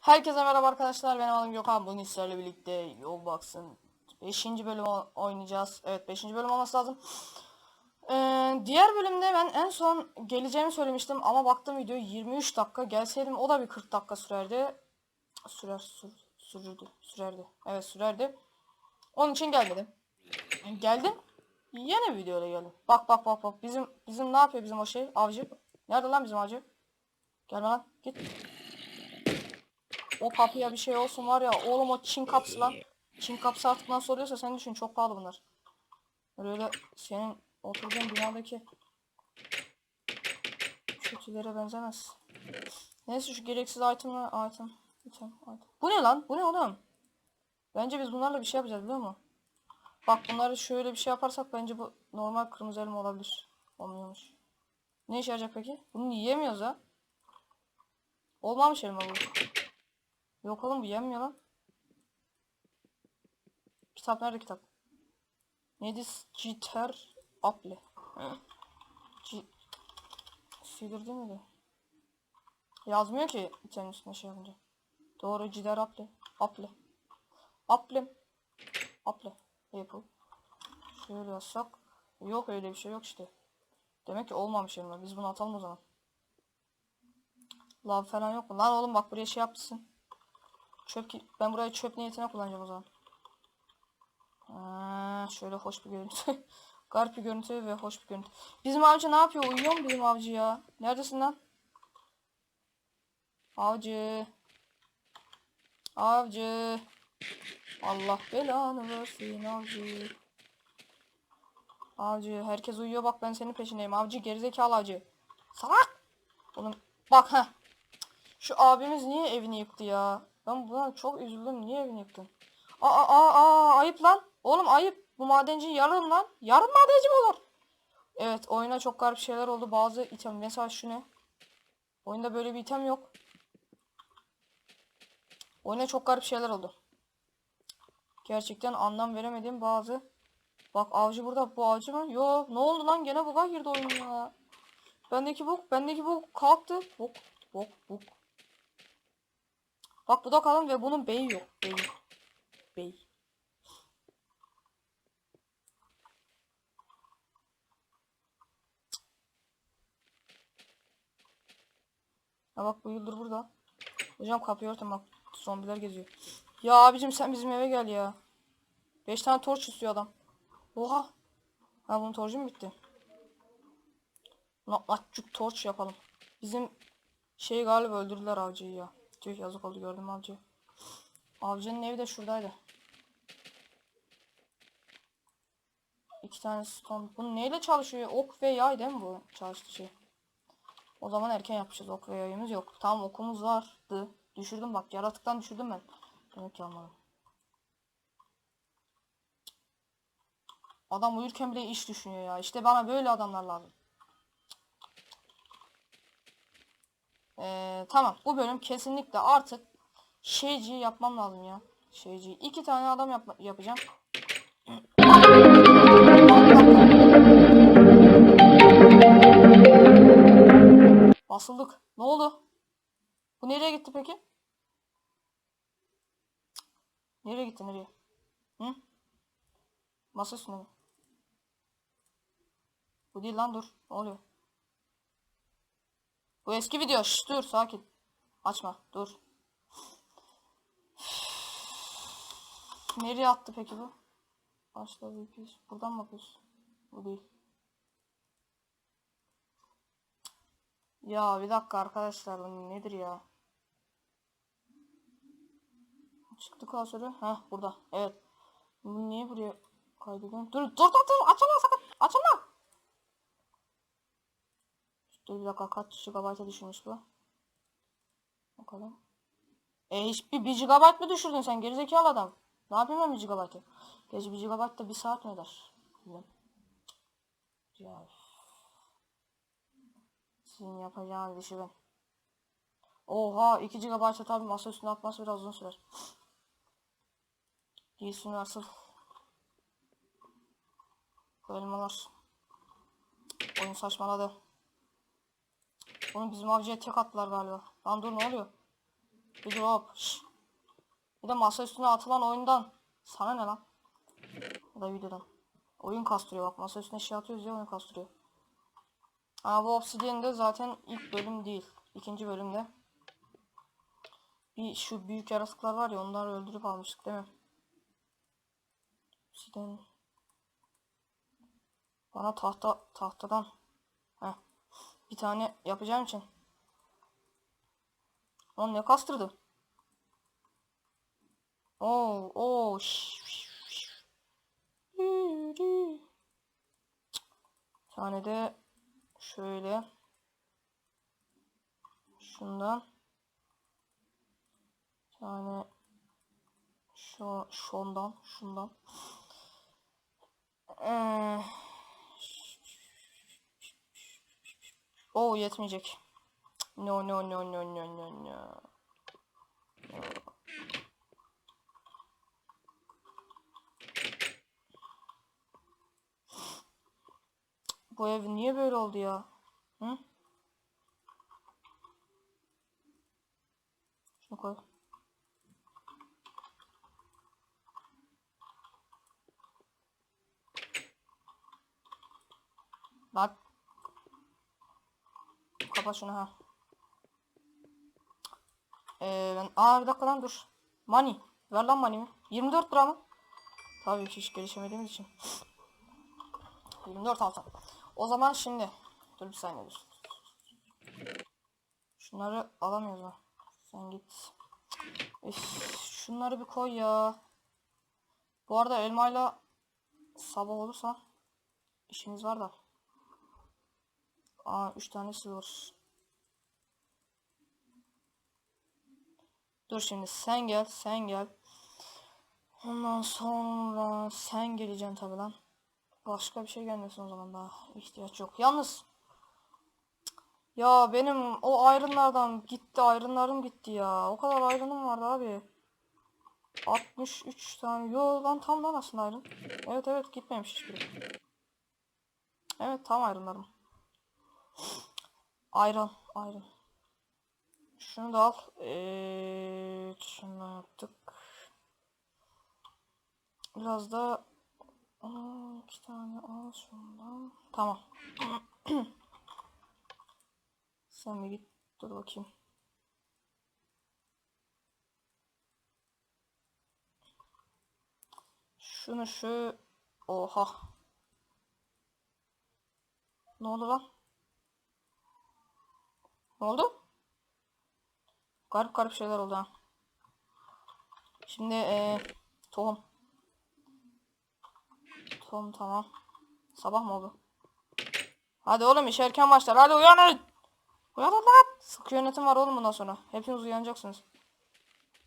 Herkese merhaba arkadaşlar. Benim adım Gökhan. Bugün sizlerle birlikte Yolbox'ın 5. bölümü o- oynayacağız. Evet 5. bölüm olması lazım. Ee, diğer bölümde ben en son geleceğimi söylemiştim ama baktım video 23 dakika. Gelseydim o da bir 40 dakika sürerdi. Sürer, sür, sürürdü, sürerdi. Evet sürerdi. Onun için gelmedim. Geldim. Yine videoyla geldim. Bak bak bak bak. Bizim bizim ne yapıyor bizim o şey? Avcı. Nerede lan bizim avcı? Gelme lan. Git. O kapıya bir şey olsun var ya oğlum o Çin kapsı lan. Çin kapsı artık nasıl oluyorsa sen düşün çok pahalı bunlar. Öyle senin oturduğun binadaki kötülere benzemez. Neyse şu gereksiz itemler item, item, item. Bu ne lan? Bu ne oğlum? Bence biz bunlarla bir şey yapacağız biliyor musun? Bak bunları şöyle bir şey yaparsak bence bu normal kırmızı elma olabilir. Olmuyormuş. Ne işe yarayacak peki? Bunu yiyemiyoruz ha. Olmamış elma bu. Yok oğlum bu yenmiyor lan. Kitap nerede kitap? Neydi? Citer Aple. C Seeder değil miydi? Yazmıyor ki itemin üstüne şey yapınca. Doğru Cider Aple. Aple. Aple. Aple. Apple. Şöyle yazsak. Yok öyle bir şey yok işte. Demek ki olmamış elma. Biz bunu atalım o zaman. Lav falan yok mu? Lan oğlum bak buraya şey yapmışsın. Çöp ben burayı çöp niyetine kullanacağım o zaman. Ha, şöyle hoş bir görüntü. Garip bir görüntü ve hoş bir görüntü. Bizim avcı ne yapıyor? Uyuyor mu bizim avcı ya? Neredesin lan? Avcı. Avcı. Allah belanı versin avcı. Avcı herkes uyuyor bak ben senin peşindeyim. Avcı gerizekalı avcı. Salak. Oğlum bak ha. Şu abimiz niye evini yıktı ya? Ben buna çok üzüldüm. Niye evini yıktın? Aa, aa, aa, ayıp lan. Oğlum ayıp. Bu madenci yarım lan. Yarım madenci mi olur? Evet oyuna çok garip şeyler oldu. Bazı item. Mesela şu ne? Oyunda böyle bir item yok. Oyuna çok garip şeyler oldu. Gerçekten anlam veremediğim bazı. Bak avcı burada. Bu avcı mı? Yo ne oldu lan? Gene buga girdi oyun ya. Bendeki bok. Bendeki bok kalktı. Bok. Bok. Bok. Bak bu da kalın ve bunun beyi yok. Beyi. Bey. Ha bak bu yıldır burada. Hocam kapıyı örtün bak. Zombiler geziyor. Ya abicim sen bizim eve gel ya. 5 tane torç istiyor adam. Oha. Ha bunun torcu mu bitti? Buna açık torç yapalım. Bizim şey galiba öldürdüler avcıyı ya. Tüh yazık oldu gördüm mü avcıyı. Avcının evi de şuradaydı. İki tane stone. Bu neyle çalışıyor? Ok ve yay değil mi bu çalıştığı şey? O zaman erken yapmışız. Ok ve yayımız yok. Tamam okumuz vardı. Düşürdüm bak. Yaratıktan düşürdüm ben. Demek ki almadım. Adam uyurken bile iş düşünüyor ya. İşte bana böyle adamlar lazım. Ee, tamam. Bu bölüm kesinlikle artık şeyci yapmam lazım ya. Şeyci. iki tane adam yapma, yapacağım. Basıldık. Ne oldu? Bu nereye gitti peki? Nereye gitti nereye? Hı? Masa üstünde mi? Bu değil lan dur. Ne oluyor? Bu eski video. Şş, dur sakin. Açma. Dur. Nereye attı peki bu? Başla bir pis. Buradan mı bakıyorsun? Bu değil. Ya bir dakika arkadaşlar bu nedir ya? Çıktı klasörü. Heh burada. Evet. Bu niye buraya kaydediyorum? Dur dur dur dur açılma sakın. Açılma. Dur bir dakika kaç GB'a düşürmüş bu? Bakalım. E hiçbir 1 GB mı düşürdün sen gerizekalı adam? Ne yapayım ben 1 GB'ı? Gerçi 1 GB da 1 saat mi eder? Bilmem. Ya. Sizin yapacağınız işi ben. Oha 2 GB tabi masa üstüne atması biraz uzun sürer. Giysin nasıl? Elmalar. Oyun saçmaladı. Onu bizim avcıya tek attılar galiba. Lan dur ne oluyor? Bir drop. Bir de masa üstüne atılan oyundan. Sana ne lan? Ya da videodan. Oyun kastırıyor bak. Masa üstüne şey atıyoruz ya oyun kastırıyor. Ama bu Obsidian de zaten ilk bölüm değil. İkinci bölümde. Bir şu büyük yaratıklar var ya onları öldürüp almıştık değil mi? Obsidian. Bana tahta tahtadan. Heh. Bir tane yapacağım için. Lan ne kastırdı? Oo, oo. Bir tane de şöyle. Şundan. Bir tane şu şundan, şundan. Ee, o yetmeyecek. No no no no no no no. Bu ev niye böyle oldu ya? Hı? Şunu koy. Lan. Kapa şunu ha. Ee, ben... Aa bir dakika lan dur. Money. Ver lan money'mi. 24 lira mı? Tabii ki hiç gelişemediğimiz için. 24 altın. O zaman şimdi. Dur bir saniye dur. Şunları alamıyoruz ha. Sen git. Üf, şunları bir koy ya. Bu arada elmayla sabah olursa işimiz var da. Aa 3 tane silver. Dur şimdi sen gel sen gel. Ondan sonra sen geleceksin tabi lan. Başka bir şey gelmesin o zaman daha ihtiyaç yok. Yalnız ya benim o ayrınlardan gitti ayrınlarım gitti ya. O kadar ayrınım vardı abi. 63 tane. Yo lan tam lan aslında ayrın. Evet evet gitmemiş hiçbiri. Evet tam ayrınlarım. Ayran ayran. Şunu da al. Evet, şunu yaptık. Biraz da iki tane al şundan. Tamam. Sen bir git. Dur bakayım. Şunu şu... Oha. Ne oldu lan? Ne oldu? Garip garip şeyler oldu. Şimdi ee, tohum. Tohum tamam. Sabah mı oldu? Hadi oğlum iş erken başlar. Hadi uyanın. Uyanın lan. Sıkı yönetim var oğlum bundan sonra. Hepiniz uyanacaksınız.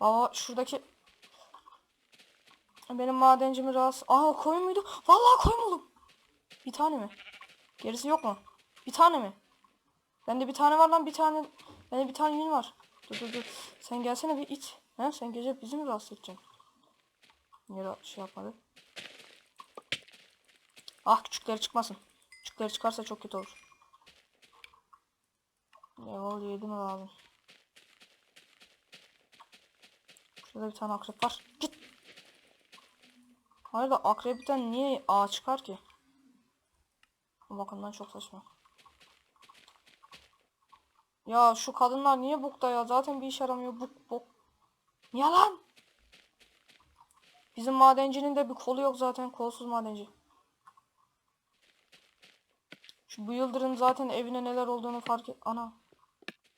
Baba şuradaki benim madencimi rahatsız. Aa koyun muydu? Vallahi koyun buldum. Bir tane mi? Gerisi yok mu? Bir tane mi? Bende bir tane var lan bir tane. Bende bir tane yün var. Dur dur dur. Sen gelsene bir it. He sen gece bizi mi rahatsız edeceksin? Niye şey yapmadı? Ah küçükleri çıkmasın. Küçükleri çıkarsa çok kötü olur. Level 7 mi lazım? Şurada bir tane akrep var. Git. Hayır da akrepten niye ağ çıkar ki? Bu bakımdan çok saçma. Ya şu kadınlar niye bukta ya? Zaten bir iş yaramıyor. Buk buk. Niye lan? Bizim madencinin de bir kolu yok zaten. Kolsuz madenci. Şu bu yıldırın zaten evine neler olduğunu fark et. Ana.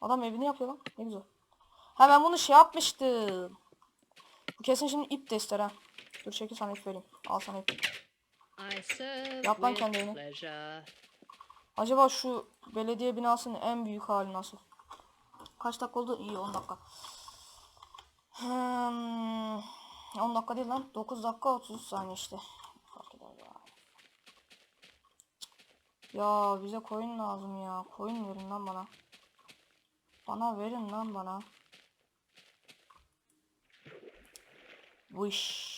Adam evini yapıyor lan. Ne güzel. Ha ben bunu şey yapmıştım. Bu kesin şimdi ip tester ha. Dur çekil sana ip vereyim. Al sana ip. Yap lan kendi evini. Acaba şu belediye binasının en büyük hali nasıl? Kaç dakika oldu? İyi 10 dakika. Hmm, 10 dakika değil lan. 9 dakika 30 saniye işte. Fark eder ya. Ya bize koyun lazım ya. Koyun verin lan bana. Bana verin lan bana. Bu iş.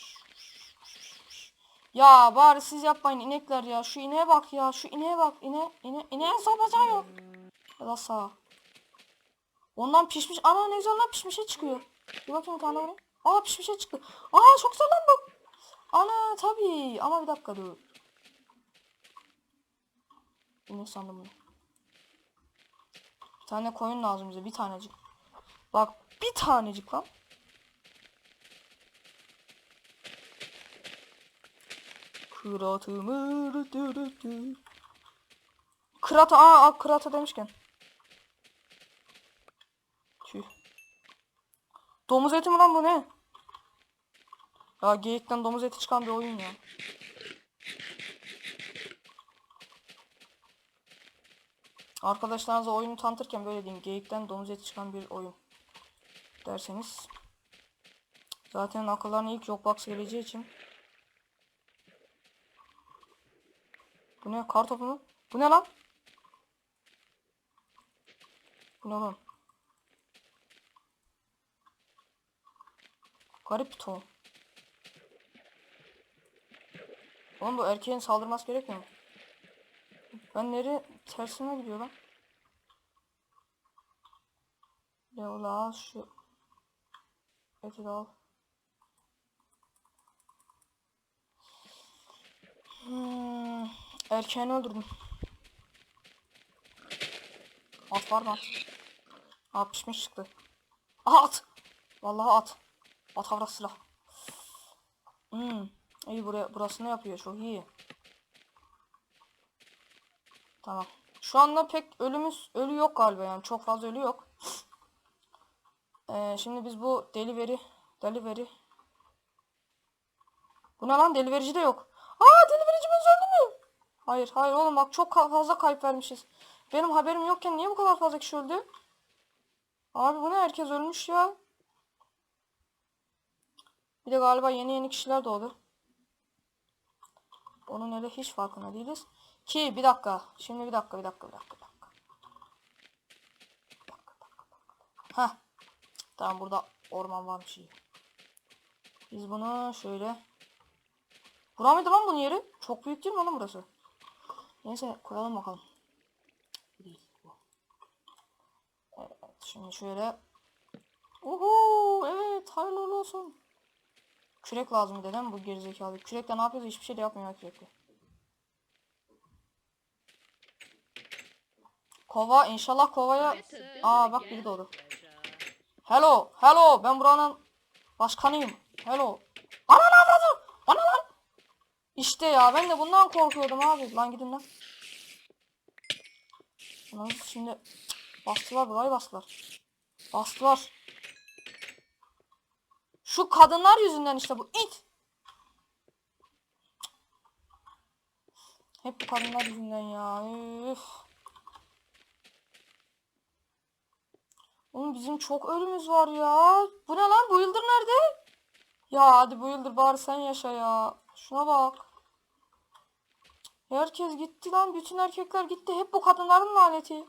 Ya bari siz yapmayın inekler ya. Şu ineğe bak ya. Şu ineğe bak. İne, ine, ineğe sopacağı yok. Ya da sağ. Ondan pişmiş. Ana ne güzel lan pişmişe çıkıyor. Bir bakayım bir tane vurayım. Aa pişmişe çıktı. Aa çok güzel lan bu. Ana tabii. Ama bir dakika dur. Ne sandım bunu? Bir tane koyun lazım bize. Bir tanecik. Bak bir tanecik lan. Kıratımı. Kırata aa, aa kırata demişken. Tüh. Domuz eti mi lan bu ne? Ya geyikten domuz eti çıkan bir oyun ya. Arkadaşlarınıza oyunu tanıtırken böyle diyeyim. Geyikten domuz eti çıkan bir oyun. Derseniz. Zaten akıllarına ilk Jokbox geleceği için. Bu ne? Kar topu mu? Bu ne lan? Bu ne lan? Garip ton. Oğlum bu erkeğin saldırması gerekmiyor mu? Ben nereye tersine gidiyor lan? Ya ula al şu eti al. Hmm, erkeğini öldürdüm. At var mı at? Aa pişmiş çıktı. Aha at. Vallahi at. At avrat silah. Hmm. İyi buraya burasını yapıyor çok iyi. Tamam. Şu anda pek ölümüz ölü yok galiba yani çok fazla ölü yok. Ee, şimdi biz bu delivery delivery Bu ne lan deliverici de yok. Aa mü? Hayır hayır oğlum bak çok fazla kayıp vermişiz. Benim haberim yokken niye bu kadar fazla kişi öldü? Abi bu ne herkes ölmüş ya. Bir de galiba yeni yeni kişiler doğdu. Onun öyle hiç farkında değiliz. Ki bir dakika. Şimdi bir dakika bir dakika bir dakika. Bir dakika. Bir dakika, bir dakika, bir dakika. Heh. Tamam burada orman varmış iyi. Biz bunu şöyle. Bura mıydı lan bunun yeri? Çok büyük değil mi oğlum burası? Neyse koyalım bakalım. Evet şimdi şöyle. Uhu evet hayırlı olsun. Kürek lazım dedim bu gerizekalı. Kürekle ne yapıyoruz? Hiçbir şey de yapmıyor kürekle. Kova inşallah kovaya Aa bak biri doğdu. Hello, hello. Ben buranın başkanıyım. Hello. Ana lan avradı. Ana lan. İşte ya ben de bundan korkuyordum abi. Lan gidin lan. Lan şimdi bastılar burayı bastılar. Bastılar. Şu kadınlar yüzünden işte bu it. Hep kadınlar yüzünden ya. Üf. Oğlum bizim çok ölümüz var ya. Bu ne lan? Bu yıldır nerede? Ya hadi bu yıldır bari sen yaşa ya. Şuna bak. Herkes gitti lan. Bütün erkekler gitti. Hep bu kadınların laneti.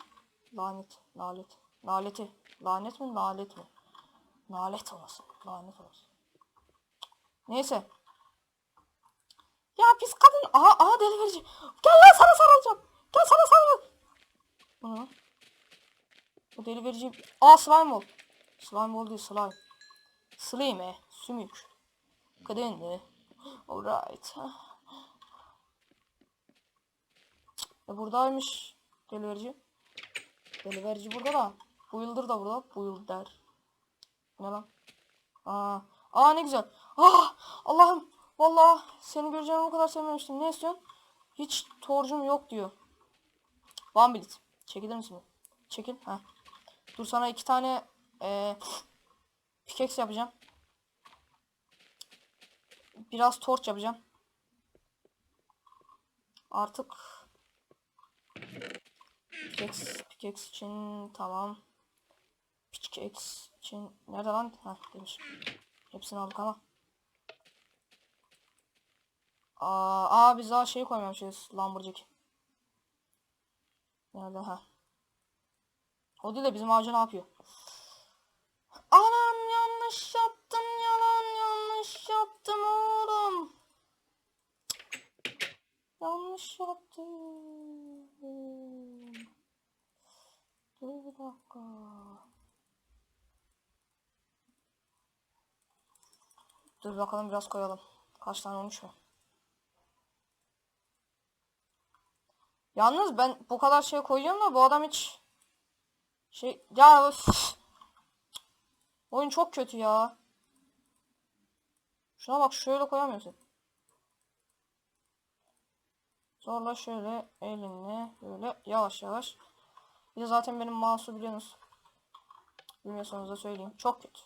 Lanet. Lanet. Laneti. Lanet mi? Lanet mi? Lanet olmasın. Lanet olmasın. Neyse. Ya pis kadın. Aha aha deli verici. Gel lan sana sarılacağım. Gel sana sarıl. Bu ne? Bu deli verici. Aa slime ol. Slime ol değil slime. Slime. Sümük. Kadınlı. Alright. E buradaymış. Deli verici. Deli verici burada da. Bu yıldır da burada. Bu yıldır. Ne lan? Aa, aa ne güzel. Ah Allah'ım. Vallahi seni göreceğimi o kadar sevmemiştim. Ne istiyorsun? Hiç torcum yok diyor. Bambilit. Çekilir misin? Çekil. Ha. Dur sana iki tane eee pickaxe yapacağım. Biraz torç yapacağım. Artık pickaxe, pickaxe için tamam. Pickaxe için nerede lan? Ha demiş. Hepsini aldık ama. Aa, aa biz daha şey koymamışız. Lumberjack. Nerede ha? O değil de bizim ağacı ne yapıyor? Anam yanlış yaptım yalan yanlış yaptım oğlum. Yanlış yaptım. dakika. Dur bakalım biraz koyalım. Kaç tane olmuş mu? Yalnız ben bu kadar şey koyuyorum da bu adam hiç şey ya öf. Oyun çok kötü ya. Şuna bak şöyle koyamıyorsun. Sonra şöyle elinle böyle yavaş yavaş bir de zaten benim mouse'u biliyorsunuz. Bilmiyorsanız da söyleyeyim. Çok kötü.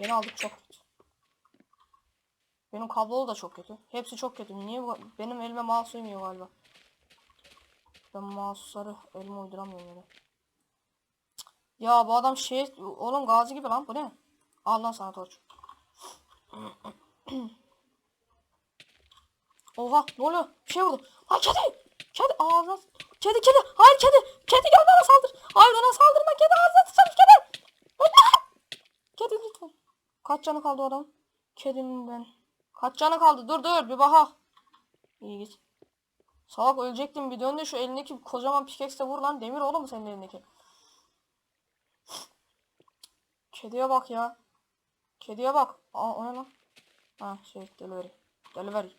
Beni aldık çok kötü. Benim kablolu da çok kötü. Hepsi çok kötü. Niye bu? Benim elime mouse uymuyor galiba. Ben mouse'ları elime uyduramıyorum öyle. Ya bu adam şey oğlum gazi gibi lan bu ne? Al lan sana torç. Oha ne oluyor? Bir şey vurdu. Lan kedi! Kedi ağzına... Kedi kedi! Hayır kedi! Kedi gel bana saldır! Hayır ona saldırma kedi ağzına sıçramış kedi! Kedi lütfen. Kaç canı kaldı adam? Kedinin ben. Kaç canı kaldı? Dur dur bir baka. İyi git. Salak ölecektim bir dön de şu elindeki kocaman pickaxe'le vur lan. Demir oğlum senin elindeki? Kediye bak ya. Kediye bak. Aa o ne lan? Ha şey delivery. Delivery.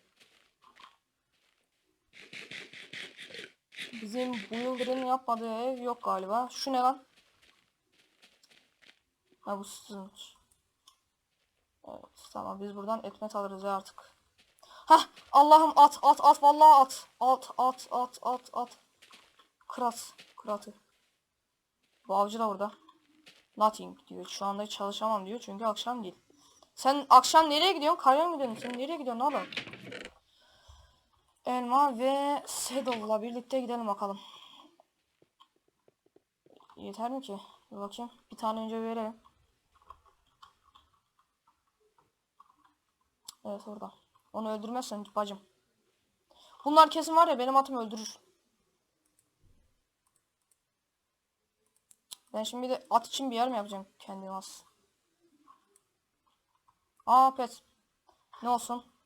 Bizim bu yıldırın yapmadığı ev yok galiba. Şu ne lan? Ha bu sızmış. Evet tamam biz buradan etmet alırız ya artık. Hah Allah'ım at at at vallahi at. At at at at at. Kırat. Kıratı. Bu avcı da burada. Nothing diyor. Şu anda çalışamam diyor çünkü akşam değil. Sen akşam nereye gidiyorsun? Karaya mı gidiyorsun? Sen nereye gidiyorsun oğlum? Elma ve Saddle'la birlikte gidelim bakalım. Yeter mi ki? Bir bakayım. Bir tane önce verelim. Evet orada. Onu öldürmezsen bacım. Bunlar kesin var ya benim atım öldürür. Ben şimdi de at için bir yer mi yapacağım kendime az? Aa pet. Ne olsun?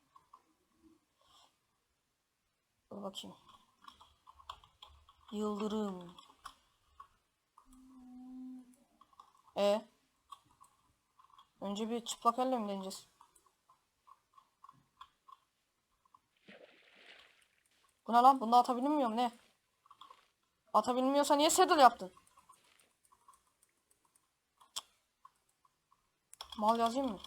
Dur bakayım. Yıldırım. E. Önce bir çıplak elle mi deneyeceğiz? Bu ne lan? Bunda atabilmiyorum ne? Atabilmiyorsa niye saddle yaptın? Mal yazayım mı?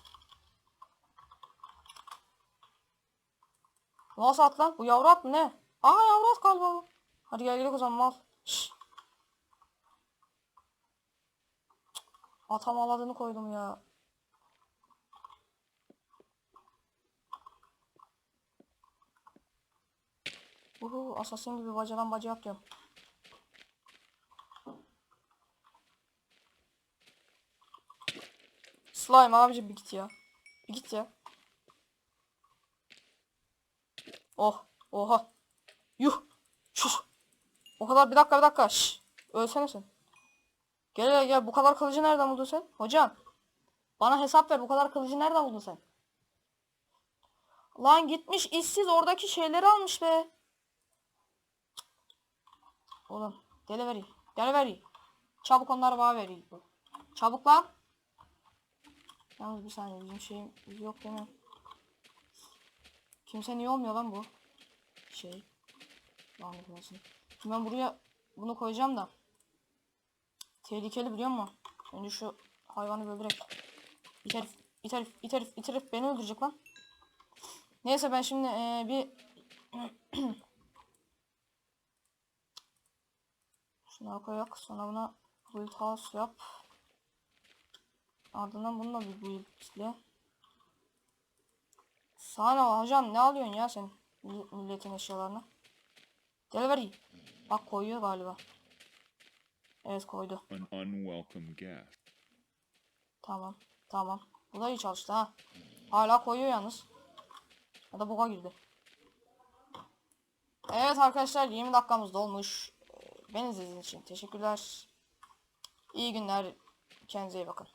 Bu Nasıl at lan? Bu yavru at mı ne? Aa yavru at galiba bu. Hadi gel gidelim o zaman mal. Şşş. Cık. Ata mal adını koydum ya. Uhu assassin gibi bacadan baca atıyorum. Slime abici bir git ya. Bir git ya. Oh. Oha. Yuh. Şuş. O kadar bir dakika bir dakika. Şş. Ölsene sen. Gel gel gel. Bu kadar kılıcı nereden buldun sen? Hocam. Bana hesap ver. Bu kadar kılıcı nereden buldun sen? Lan gitmiş işsiz oradaki şeyleri almış be. Oğlum delivery. Delivery. Çabuk onları bana ver. Çabuk lan. Yalnız bir saniye bizim şeyim yok değil mi? Kimse niye olmuyor lan bu? Şey. Lanet olsun. Şimdi ben buraya bunu koyacağım da. Tehlikeli biliyor musun? Önce şu hayvanı öldürek. İt herif, it herif, it beni öldürecek lan. Neyse ben şimdi eee, bir Şuna koyak. Sonra buna build house yap. Ardından bunu da bir buildle. Sana hocam ne alıyorsun ya sen Mill- milletin eşyalarını? Delivery. Bak koyuyor galiba. Evet koydu. an unwelcome guest. Tamam. Tamam. Bu da iyi çalıştı ha. Hala koyuyor yalnız. Ya da buga girdi. Evet arkadaşlar 20 dakikamız dolmuş. Beni izlediğiniz için teşekkürler. İyi günler. Kendinize iyi bakın.